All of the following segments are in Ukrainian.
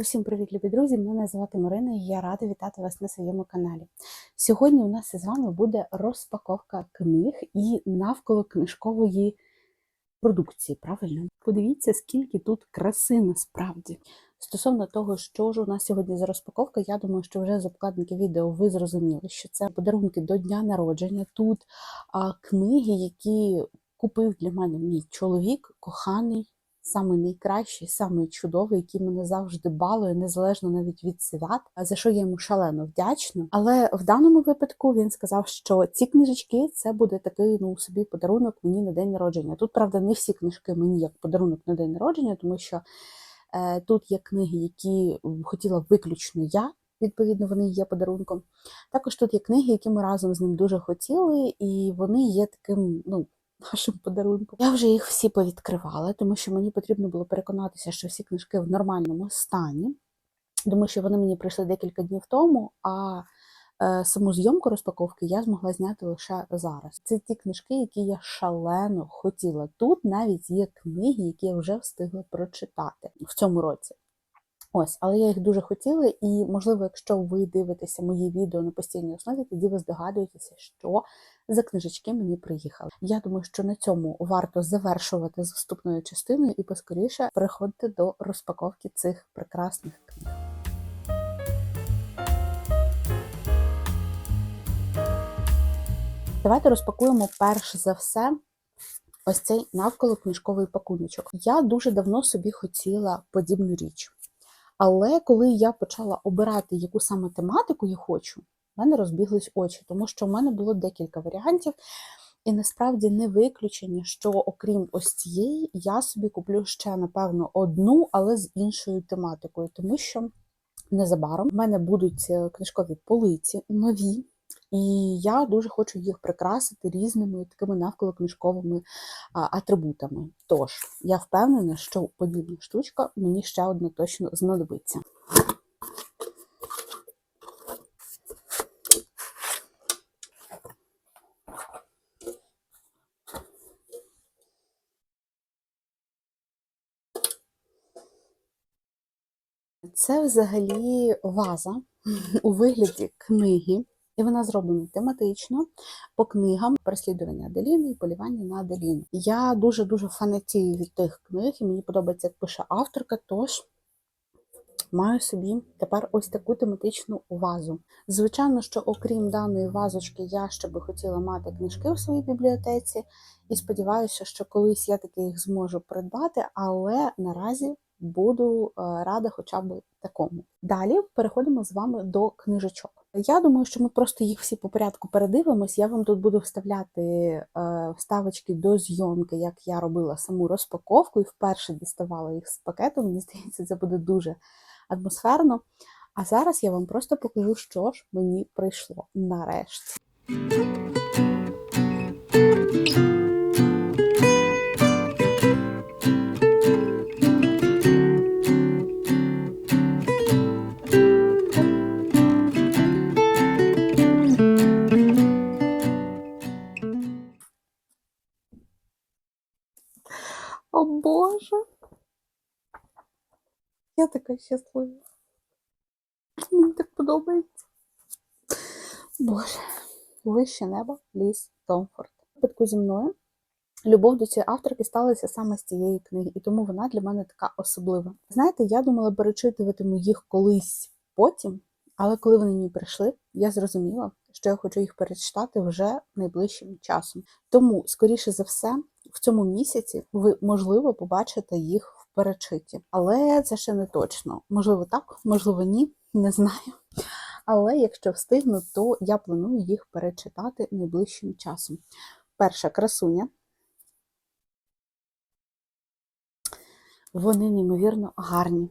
Усім привіт, любі друзі! Мене звати Марина і я рада вітати вас на своєму каналі. Сьогодні у нас із вами буде розпаковка книг і навколо книжкової продукції. Правильно? Подивіться, скільки тут краси насправді. Стосовно того, що ж у нас сьогодні за розпаковка, я думаю, що вже з обкладинки відео ви зрозуміли, що це подарунки до дня народження. Тут а, книги, які купив для мене мій чоловік, коханий самий найкращий, самий чудовий, який мене завжди балує, незалежно навіть від свят, за що я йому шалено вдячна. Але в даному випадку він сказав, що ці книжечки це буде такий ну собі подарунок мені на день народження. Тут, правда, не всі книжки мені як подарунок на день народження, тому що е, тут є книги, які хотіла виключно я. Відповідно, вони є подарунком. Також тут є книги, які ми разом з ним дуже хотіли, і вони є таким, ну, нашим подарунком. Я вже їх всі повідкривала, тому що мені потрібно було переконатися, що всі книжки в нормальному стані, тому що вони мені прийшли декілька днів тому, а е, саму зйомку розпаковки я змогла зняти лише зараз. Це ті книжки, які я шалено хотіла. Тут навіть є книги, які я вже встигла прочитати в цьому році. Ось, але я їх дуже хотіла, і, можливо, якщо ви дивитеся мої відео на постійній основі, тоді ви здогадуєтеся, що за книжечки мені приїхали. Я думаю, що на цьому варто завершувати з вступною частиною і поскоріше переходити до розпаковки цих прекрасних книг. Давайте розпакуємо перш за все ось цей навколо книжковий пакуночок. Я дуже давно собі хотіла подібну річ. Але коли я почала обирати, яку саме тематику я хочу, в мене розбіглись очі, тому що в мене було декілька варіантів, і насправді не виключення, що окрім ось цієї, я собі куплю ще, напевно, одну, але з іншою тематикою, тому що незабаром в мене будуть е, книжкові полиці нові. І я дуже хочу їх прикрасити різними такими навколо-книжковими атрибутами. Тож, я впевнена, що подібна штучка мені ще одна точно знадобиться. Це взагалі ваза у вигляді книги. І вона зроблена тематично по книгам переслідування Аделіни і полювання на Аделіну. Я дуже-дуже фанатію від тих книг, і мені подобається, як пише авторка, тож маю собі тепер ось таку тематичну вазу. Звичайно, що окрім даної вазочки, я ще би хотіла мати книжки у своїй бібліотеці, і сподіваюся, що колись я таки їх зможу придбати, але наразі буду е, рада хоча б такому. Далі переходимо з вами до книжечок. Я думаю, що ми просто їх всі по порядку передивимось. Я вам тут буду вставляти е, вставочки до зйомки, як я робила саму розпаковку і вперше діставала їх з пакету. Мені здається, це буде дуже атмосферно. А зараз я вам просто покажу, що ж мені прийшло нарешті. Така щаслива. Мені так подобається. Боже, вище небо, ліс, Томфорд. Випадку зі мною любов до цієї авторки сталася саме з цієї книги, і тому вона для мене така особлива. Знаєте, я думала перечитуватиму їх колись потім, але коли вони мені прийшли, я зрозуміла, що я хочу їх перечитати вже найближчим часом. Тому, скоріше за все, в цьому місяці ви, можливо, побачите їх перечиті. Але це ще не точно. Можливо, так, можливо, ні, не знаю. Але якщо встигну, то я планую їх перечитати найближчим часом. Перша красуня. Вони неймовірно гарні.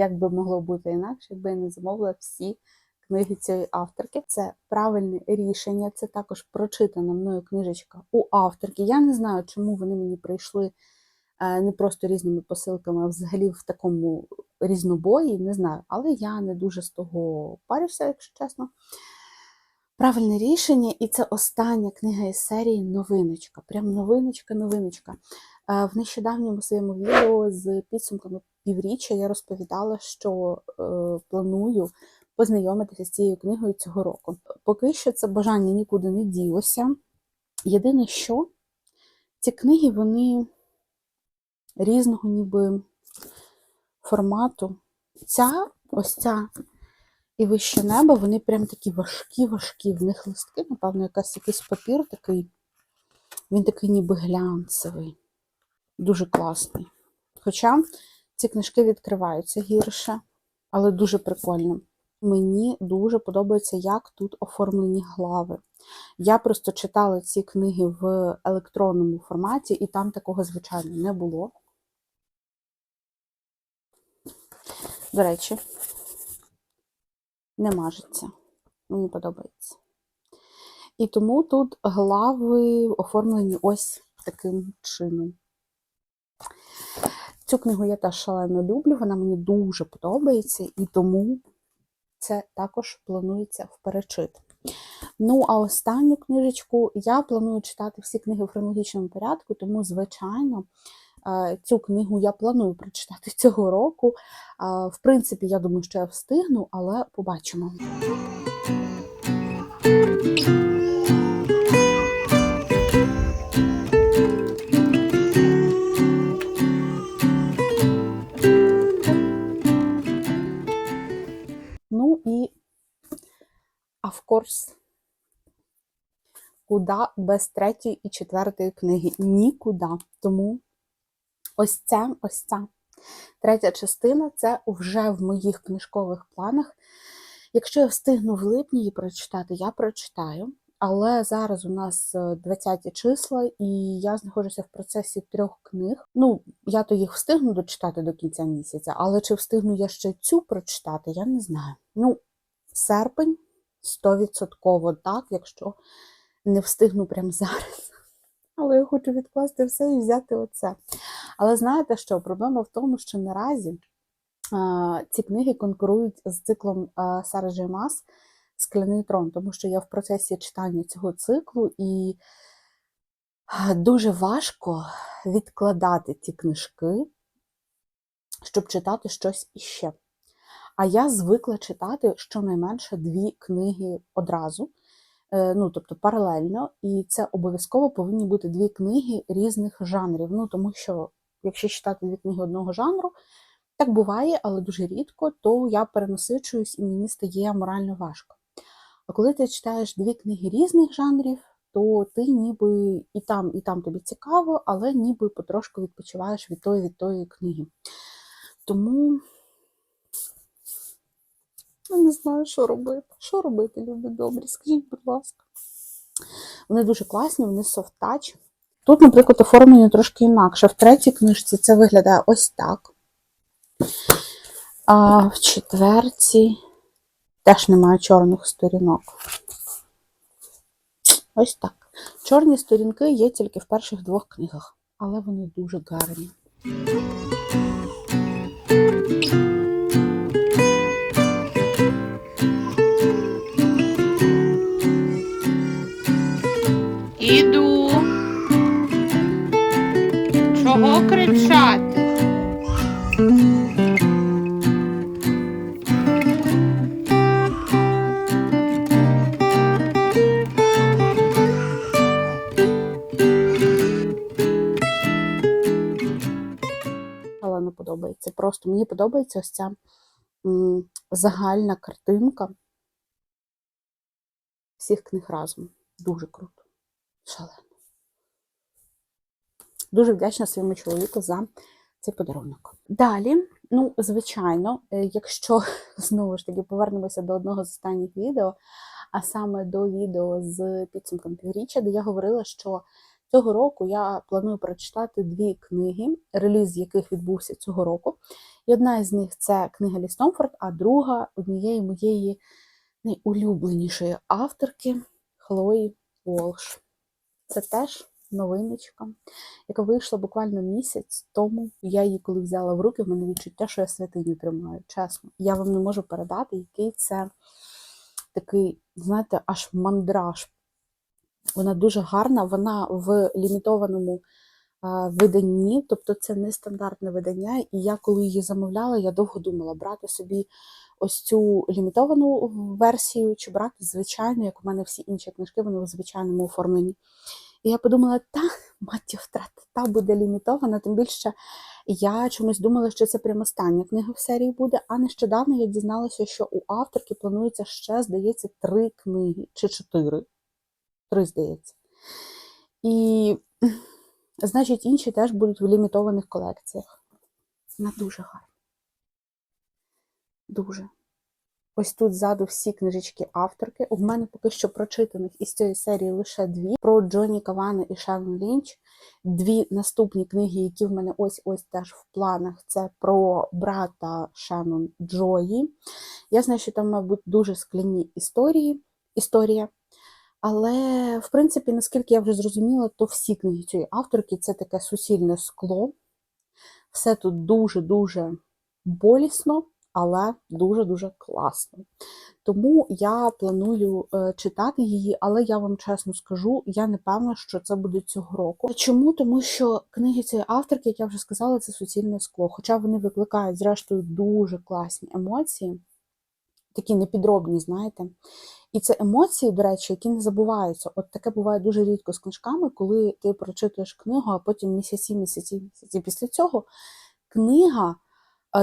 Як би могло бути інакше, якби я не замовила всі книги цієї авторки. Це правильне рішення, це також прочитана мною книжечка у авторки. Я не знаю, чому вони мені прийшли е, не просто різними посилками, а взагалі в такому різнобої, не знаю. Але я не дуже з того парюся, якщо чесно. Правильне рішення, і це остання книга із серії Новиночка. Прям новиночка, новиночка. Е, В нещодавньому своєму відео з підсумками півріччя я розповідала, що е, планую познайомитися з цією книгою цього року. Поки що це бажання нікуди не ділося. Єдине, що ці книги вони різного ніби формату. Ця, ось ця і вище небо, вони прям такі важкі-важкі. В них листки, напевно, якась якийсь папір такий. Він такий ніби глянцевий. Дуже класний. Хоча ці книжки відкриваються гірше, але дуже прикольно. Мені дуже подобається, як тут оформлені глави. Я просто читала ці книги в електронному форматі, і там такого, звичайно, не було. До речі, не мажеться. Мені подобається. І тому тут глави оформлені ось таким чином. Цю книгу я теж шалено люблю, вона мені дуже подобається, і тому це також планується в перечит. Ну, а останню книжечку я планую читати всі книги в хронологічному порядку, тому, звичайно, е, цю книгу я планую прочитати цього року. Е, В принципі, я думаю, що я встигну, але побачимо. Course, куди без третьої і четвертої книги? Нікуди. Тому ось це, ось ця третя частина це вже в моїх книжкових планах. Якщо я встигну в липні її прочитати, я прочитаю. Але зараз у нас 20 числа, і я знаходжуся в процесі трьох книг. Ну, я то їх встигну дочитати до кінця місяця, але чи встигну я ще цю прочитати, я не знаю. Ну, серпень 100% так, якщо не встигну прямо зараз. Але я хочу відкласти все і взяти оце. Але знаєте що? Проблема в тому, що наразі а, ці книги конкурують з циклом а, Сари Мас Скляний трон, тому що я в процесі читання цього циклу, і дуже важко відкладати ці книжки, щоб читати щось іще. А я звикла читати щонайменше дві книги одразу, е, ну, тобто паралельно, і це обов'язково повинні бути дві книги різних жанрів. Ну, тому що, якщо читати дві книги одного жанру, так буває, але дуже рідко, то я перенасичуюсь і мені стає морально важко. А коли ти читаєш дві книги різних жанрів, то ти ніби і там, і там тобі цікаво, але ніби потрошку відпочиваєш від тої від тої книги. Тому я не знаю, що робити. Що робити, люди добрі? Скажіть, будь ласка. Вони дуже класні, вони touch. Тут, наприклад, оформлення трошки інакше. В третій книжці це виглядає ось так. А в четвертій теж немає чорних сторінок. Ось так. Чорні сторінки є тільки в перших двох книгах, але вони дуже гарні. Подобається. Просто мені подобається ось ця загальна картинка всіх книг разом. Дуже круто. Шалено. Дуже вдячна своєму чоловіку за цей подарунок. Далі, ну, звичайно, е, якщо знову ж таки повернемося до одного з останніх відео, а саме до відео з підсумком півріччя, де я говорила, що Цього року я планую прочитати дві книги, реліз яких відбувся цього року. І одна із них це книга Лі Стомфорд, а друга однієї моєї найулюбленішої авторки Хлої Волш. Це теж новиночка, яка вийшла буквально місяць тому. Я її коли взяла в руки, в мене відчуття, що я святиню тримаю. Чесно, я вам не можу передати, який це такий, знаєте, аж мандраж. Вона дуже гарна, вона в лімітованому виданні, тобто це не стандартне видання. І я, коли її замовляла, я довго думала, брати собі ось цю лімітовану версію, чи брати звичайну, як у мене всі інші книжки, вони в звичайному оформленні. І я подумала, та маті втрати, та буде лімітована, тим більше я чомусь думала, що це прямо остання книга в серії буде. А нещодавно я дізналася, що у авторки планується ще, здається, три книги чи чотири. Три, здається. І, значить, інші теж будуть в лімітованих колекціях. Вона дуже гарна. Дуже. Ось тут ззаду всі книжечки авторки. У мене поки що прочитаних із цієї серії лише дві: про Джоні Кавана і Шерон Лінч. Дві наступні книги, які в мене ось-ось теж в планах, це про брата Шеннон Джої. Я знаю, що там, мабуть, дуже скляні історії, історія. Але, в принципі, наскільки я вже зрозуміла, то всі книги цієї авторки це таке суцільне скло. Все тут дуже-дуже болісно, але дуже-дуже класно. Тому я планую е, читати її, але я вам чесно скажу, я не певна, що це буде цього року. Чому? Тому що книги цієї авторки, як я вже сказала, це суцільне скло. Хоча вони викликають, зрештою, дуже класні емоції, такі непідробні, знаєте. І це емоції, до речі, які не забуваються. От таке буває дуже рідко з книжками, коли ти прочитуєш книгу, а потім місяці, місяці, місяці. Після цього книга,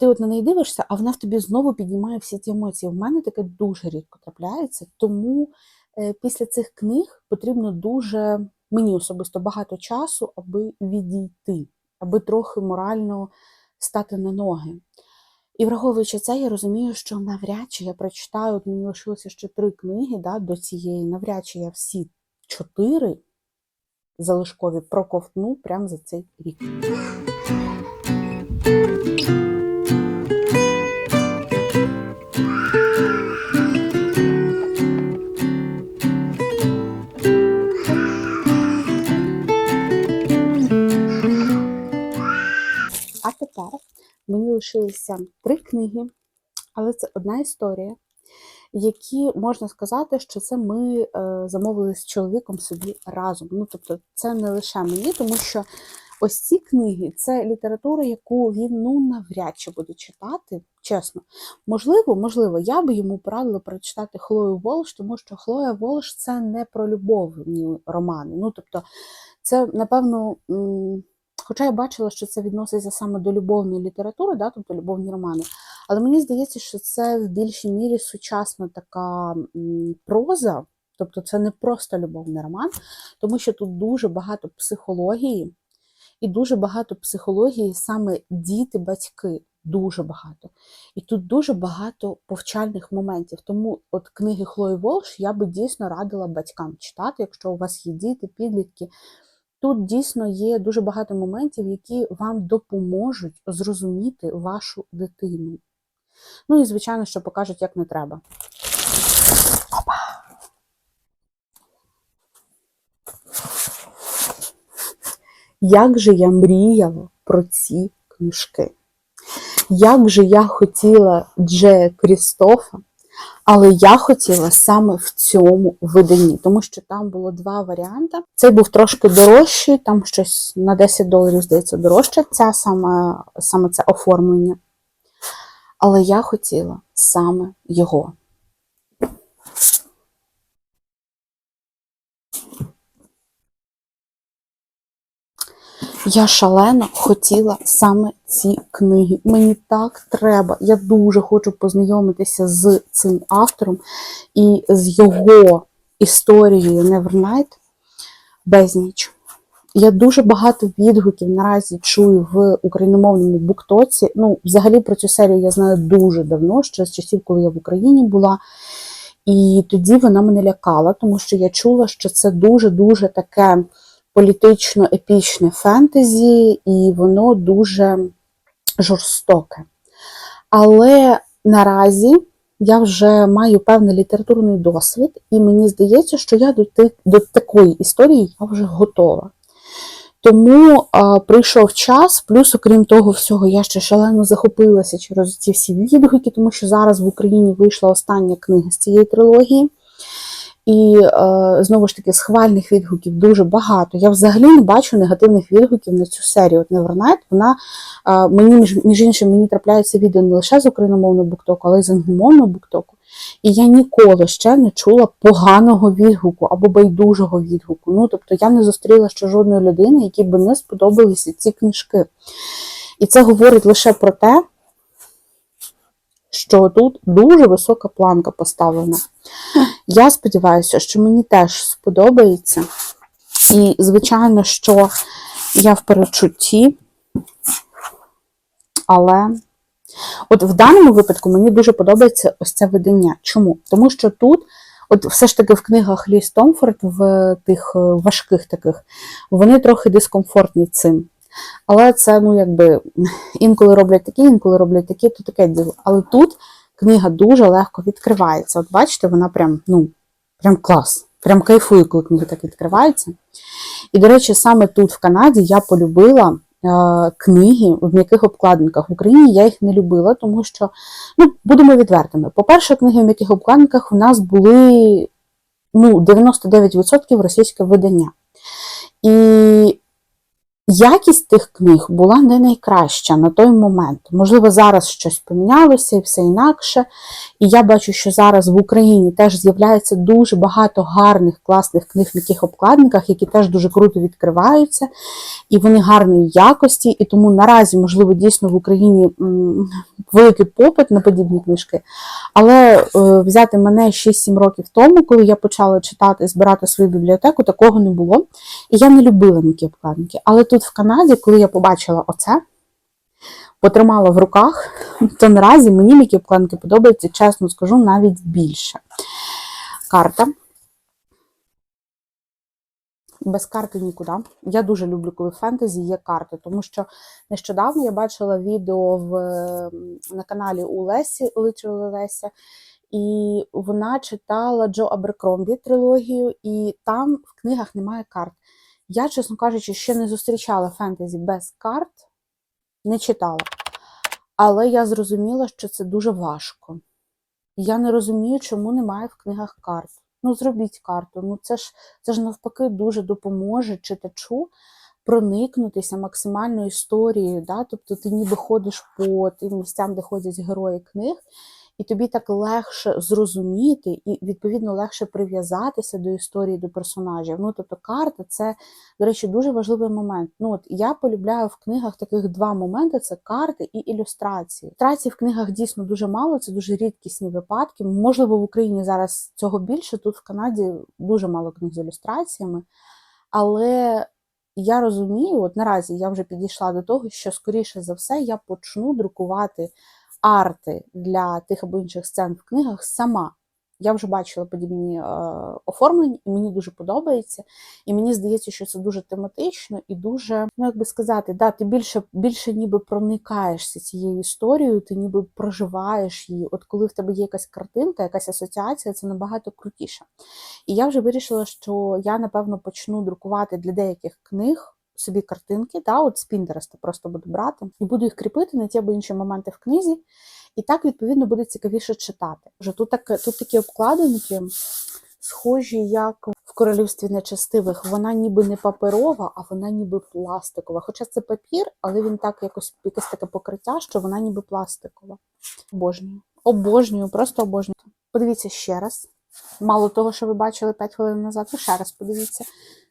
ти от на неї дивишся, а вона в тобі знову піднімає всі ті емоції. В мене таке дуже рідко трапляється, тому е, після цих книг потрібно дуже мені особисто багато часу, аби відійти, аби трохи морально стати на ноги. І враховуючи це, я розумію, що навряд чи я прочитаю, от мені лишилося ще три книги да, до цієї, навряд чи я всі чотири залишкові проковтну прямо за цей рік. А тепер мені лишилися три книги, але це одна історія, які можна сказати, що це ми е, замовили з чоловіком собі разом. Ну, тобто, це не лише мені, тому що ось ці книги це література, яку він ну навряд чи буде читати, чесно. Можливо, можливо, я би йому порадила прочитати Хлою Волш, тому що Хлоя Волш це не про любовні романи. Ну, тобто, це, напевно. Хоча я бачила, що це відноситься саме до любовної літератури, да, тобто любовні романи. Але мені здається, що це в більшій мірі сучасна така проза, тобто це не просто любовний роман, тому що тут дуже багато психології, і дуже багато психології саме діти-батьки. Дуже багато. І тут дуже багато повчальних моментів. Тому от книги Хлої Волш я би дійсно радила батькам читати, якщо у вас є діти, підлітки. Тут дійсно є дуже багато моментів, які вам допоможуть зрозуміти вашу дитину. Ну і, звичайно, що покажуть, як не треба. Опа! Як же я мріяла про ці книжки? Як же я хотіла Джея Крістофа, але я хотіла саме в цьому виданні, тому що там було два варіанти. Цей був трошки дорожчий, там щось на 10 доларів, здається, дорожче, ця саме, саме це оформлення. Але я хотіла саме його. Я шалено хотіла саме ці книги. Мені так треба. Я дуже хочу познайомитися з цим автором і з його історією Nevernight безніч. Я дуже багато відгуків наразі чую в україномовному буктоці. Ну, взагалі про цю серію я знаю дуже давно, ще з часів, коли я в Україні була. І тоді вона мене лякала, тому що я чула, що це дуже-дуже таке політично-епічне фентезі, і воно дуже жорстоке. Але наразі я вже маю певний літературний досвід, і мені здається, що я до, до такої історії я вже готова. Тому а, прийшов час, плюс, окрім того всього, я ще шалено захопилася через ці всі відгуки, тому що зараз в Україні вийшла остання книга з цієї трилогії. І е, знову ж таки, схвальних відгуків дуже багато. Я взагалі не бачу негативних відгуків на цю серію. От Nevernight, вона е, мені між, між іншим мені трапляються відео не лише з україномовного буктоку, але й з англомовного буктоку. І я ніколи ще не чула поганого відгуку або байдужого відгуку. Ну тобто я не зустріла ще жодної людини, якій би не сподобалися ці книжки. І це говорить лише про те, що тут дуже висока планка поставлена. Я сподіваюся, що мені теж сподобається. І, звичайно, що я в перечутті, але от в даному випадку мені дуже подобається ось це видання. Чому? Тому що тут, от все ж таки в книгах Лі Стомфорд, в тих е, важких таких, вони трохи дискомфортні цим. Але це, ну, якби, інколи роблять такі, інколи роблять такі, то таке діло. Але тут книга дуже легко відкривається. От бачите, вона прям, ну, прям клас. Прям кайфую, коли книги так відкриваються. І, до речі, саме тут, в Канаді, я полюбила е, книги в м'яких обкладинках. В Україні я їх не любила, тому що, ну, будемо відвертими. По-перше, книги в м'яких обкладинках у нас були ну, 99% російське видання. І якість тих книг була не найкраща на той момент. Можливо, зараз щось помінялося і все інакше. І я бачу, що зараз в Україні теж з'являється дуже багато гарних, класних книг в яких обкладинках, які теж дуже круто відкриваються, і вони гарної якості. І тому наразі, можливо, дійсно в Україні великий попит на подібні книжки. Але е, взяти мене 6-7 років тому, коли я почала читати збирати свою бібліотеку, такого не було. І я не любила м'які обкладинки. Але тут в Канаді, коли я побачила оце, потримала в руках, то наразі мені м'які обкладинки подобаються, чесно скажу, навіть більше. Карта. Без карти нікуди. Я дуже люблю, коли в фентезі є карти, тому що нещодавно я бачила відео в, на каналі у Лесі, Literally Леся, і вона читала Джо Аберкромбі трилогію, і там в книгах немає карт. Я, чесно кажучи, ще не зустрічала фентезі без карт, не читала. Але я зрозуміла, що це дуже важко. Я не розумію, чому немає в книгах карт. Ну, зробіть карту. Ну, це ж це ж навпаки дуже допоможе читачу проникнутися максимально історією. Да? Тобто ти ніби ходиш по тим місцям, де ходять герої книг, і тобі так легше зрозуміти і, відповідно, легше прив'язатися до історії, до персонажів. Ну, тобто, карта це, до речі, дуже важливий момент. Ну, от я полюбляю в книгах таких два моменти: це карти і ілюстрації. Ілюстрацій в книгах дійсно дуже мало, це дуже рідкісні випадки. Можливо, в Україні зараз цього більше. Тут в Канаді дуже мало книг з ілюстраціями. Але я розумію, от наразі я вже підійшла до того, що скоріше за все я почну друкувати арти для тих або інших сцен в книгах сама. Я вже бачила подібні е, оформлення, і мені дуже подобається. І мені здається, що це дуже тематично і дуже, ну як би сказати, да, ти більше більше ніби проникаєшся цією історією, ти ніби проживаєш її. От коли в тебе є якась картинка, якась асоціація, це набагато крутіше. І я вже вирішила, що я напевно почну друкувати для деяких книг собі картинки, да, от з Пінтереста просто буду брати, і буду їх кріпити на ті або інші моменти в книзі. І так, відповідно, буде цікавіше читати. Вже тут, так, тут такі обкладинки, схожі, як в королівстві нечестивих. Вона ніби не паперова, а вона ніби пластикова. Хоча це папір, але він так якось якесь таке покриття, що вона ніби пластикова. Обожнюю. Обожнюю, просто обожнюю. Подивіться ще раз. Мало того, що ви бачили 5 хвилин назад, ви ще раз подивіться.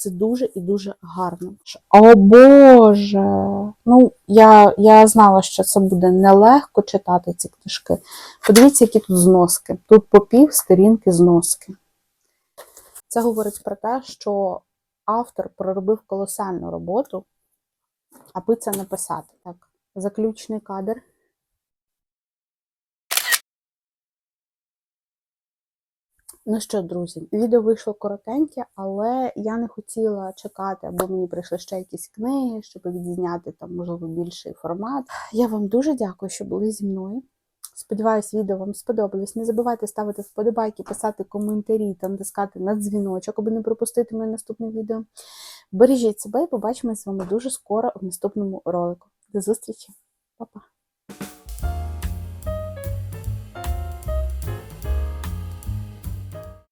Це дуже і дуже гарно. О Боже! Ну, я, я знала, що це буде нелегко читати ці книжки. Подивіться, які тут зноски. Тут по пів сторінки зноски. Це говорить про те, що автор проробив колосальну роботу, аби це написати. Так, заключний кадр. Ну що, друзі, відео вийшло коротеньке, але я не хотіла чекати, аби мені прийшли ще якісь книги, щоб відзняти там, можливо, більший формат. Я вам дуже дякую, що були зі мною. Сподіваюсь, відео вам сподобалось. Не забувайте ставити вподобайки, писати коментарі та натискати на дзвіночок, аби не пропустити моє наступне відео. Бережіть себе і побачимось з вами дуже скоро в наступному ролику. До зустрічі, Па-па!